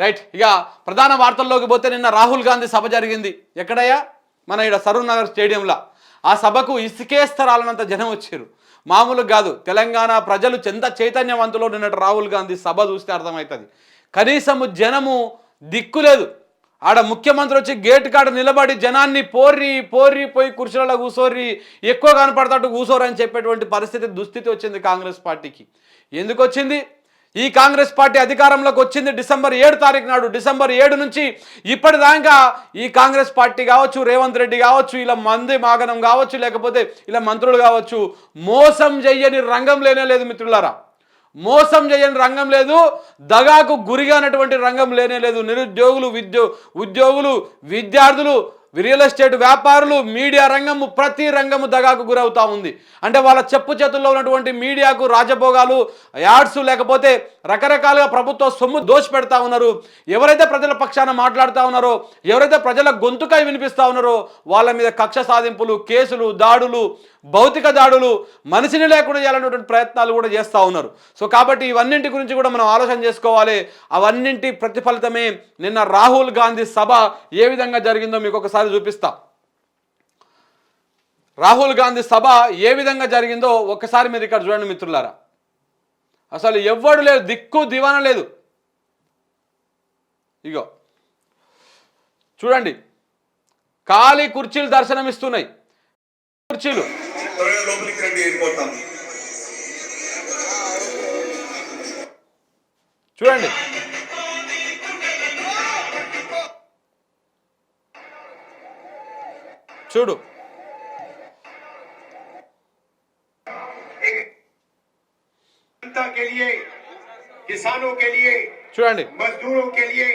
Right ఇక ప్రధాన వార్తల్లోకి పోతే నిన్న రాహుల్ గాంధీ సభ జరిగింది. ఎక్కడయ్యా? మన ఇక్కడ సరూర్ నగర్ స్టేడియంలో. ఆ సభకు ఇసుకేస్తరాలనంత జనం వచ్చారు. మామూలుగా కాదు తెలంగాణ ప్రజలు చెంత చైతన్యవంతులో నిన్నటి రాహుల్ గాంధీ సభ చూస్తే అర్థమవుతుంది. కనీసము జనము దిక్కులేదు ఆడ ముఖ్యమంత్రి వచ్చి గేట్ కాడ నిలబడి జనాన్ని పోర్రి పోర్రి పోయి కుర్చీలలో కూసోర్రి ఎక్కువ కనపడతాడు కూసోరని చెప్పేటువంటి పరిస్థితి దుస్థితి వచ్చింది కాంగ్రెస్ పార్టీకి. ఎందుకు వచ్చింది? ఈ కాంగ్రెస్ పార్టీ అధికారంలోకి వచ్చింది డిసెంబర్ ఏడు తారీఖు నాడు. డిసెంబర్ ఏడు నుంచి ఇప్పటిదాకా ఈ కాంగ్రెస్ పార్టీ కావచ్చు రేవంత్ రెడ్డి కావచ్చు ఇలా మంది మాగనం కావచ్చు లేకపోతే ఇలా మంత్రులు కావచ్చు మోసం చెయ్యని రంగం లేనే లేదు మిత్రులారా. మోసం చేయని రంగం లేదు దగాకు గురిగానటువంటి రంగం లేనే లేదు. నిరుద్యోగులు విద్యో ఉద్యోగులు విద్యార్థులు రియల్ ఎస్టేట్ వ్యాపారులు మీడియా రంగము ప్రతి రంగము దగాకు గురవుతూ ఉంది. అంటే వాళ్ళ చెప్పు చేతుల్లో ఉన్నటువంటి మీడియాకు రాజభోగాలు యాడ్స్ లేకపోతే రకరకాలుగా ప్రభుత్వ సొమ్ము దోషి పెడతా ఉన్నారు. ఎవరైతే ప్రజల పక్షాన మాట్లాడుతూ ఉన్నారో ఎవరైతే ప్రజల గొంతుకై వినిపిస్తూ ఉన్నారో వాళ్ళ మీద కక్ష సాధింపులు కేసులు దాడులు భౌతిక దాడులు మనిషిని లేకుండా చేయాలనేటువంటి ప్రయత్నాలు కూడా చేస్తూ ఉన్నారు. సో కాబట్టి ఇవన్నింటి గురించి కూడా మనం ఆలోచన చేసుకోవాలి. అవన్నింటి ప్రతిఫలితమే నిన్న రాహుల్ గాంధీ సభ ఏ విధంగా జరిగిందో మీకు ఒకసారి చూపిస్తా. రాహుల్ గాంధీ సభ ఏ విధంగా జరిగిందో ఒక్కసారి మీరు ఇక్కడ చూడండి మిత్రులారా. అసలు ఎవ్వడు లేదు దిక్కు దివాన లేదు. ఇగో. చూడండి. ఖాళీ కుర్చీలు దర్శనమిస్తున్నాయి. కుర్చీలు. త్వరగా లోపలికి రండి వెళ్ళిపోతాం చూడండి చూడు जनता के लिए किसानों के लिए చూడండి मजदूरों के लिए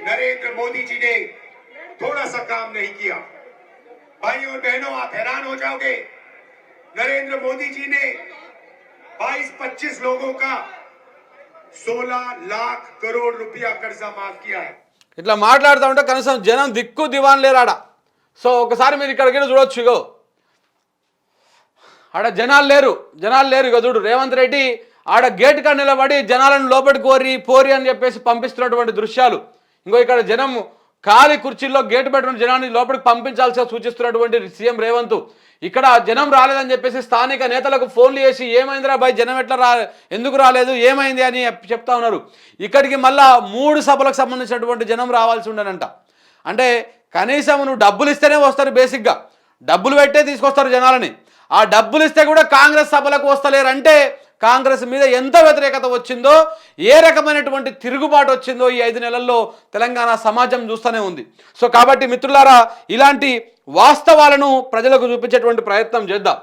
नरेंद्र मोदी जी ने थोड़ा सा काम नहीं किया भाई और बहनों आप हैरान हो जाओगे नरेंद्र मोदी जी ने 22-25 लोगों का 16 लाख करोड़ रुपया कर्जा माफ किया है ఇట్లా మాట్లాడుతూ ఉంటే కనీసం జనం దిక్కు దివాన్ లేరాడ సో ఒకసారి మీరు ఇక్కడికి వెళ్ళి చూడొచ్చు ఇగో ఆడ జనాలు లేరు జనాలు లేరు ఇక చూడు రేవంత్ రెడ్డి ఆడ గేట్ కాడ నిలబడి జనాలను లోపలికి కోరి పోరి అని చెప్పేసి పంపిస్తున్నటువంటి దృశ్యాలు ఇంకో ఇక్కడ జనం ఖాళీ కుర్చీల్లో గేటు పెట్టిన జనాన్ని లోపలికి పంపించాల్సి సూచిస్తున్నటువంటి సీఎం రేవంత్ ఇక్కడ జనం రాలేదని చెప్పేసి స్థానిక నేతలకు ఫోన్లు చేసి ఏమైందిరా బాయ్ జనం ఎట్లా రా ఎందుకు రాలేదు ఏమైంది? అని చెప్తా ఉన్నారు. ఇక్కడికి మళ్ళా మూడు సభలకు సంబంధించినటువంటి జనం రావాల్సి ఉండనంట. అంటే కనీసం నువ్వు డబ్బులు ఇస్తేనే వస్తారు బేసిక్గా. డబ్బులు పెట్టే తీసుకొస్తారు జనాలని. ఆ డబ్బులు ఇస్తే కూడా కాంగ్రెస్ సభలకు వస్తలేరు అంటే కాంగ్రెస్ మీద ఎంత వ్యతిరేకత వచ్చిందో ఏ రకమైనటువంటి తిరుగుబాటు వచ్చిందో ఈ ఐదు నెలల్లో తెలంగాణ సమాజం చూస్తూనే ఉంది. సో కాబట్టి మిత్రులారా ఇలాంటి వాస్తవాలను ప్రజలకు చూపించేటువంటి ప్రయత్నం చేద్దాం.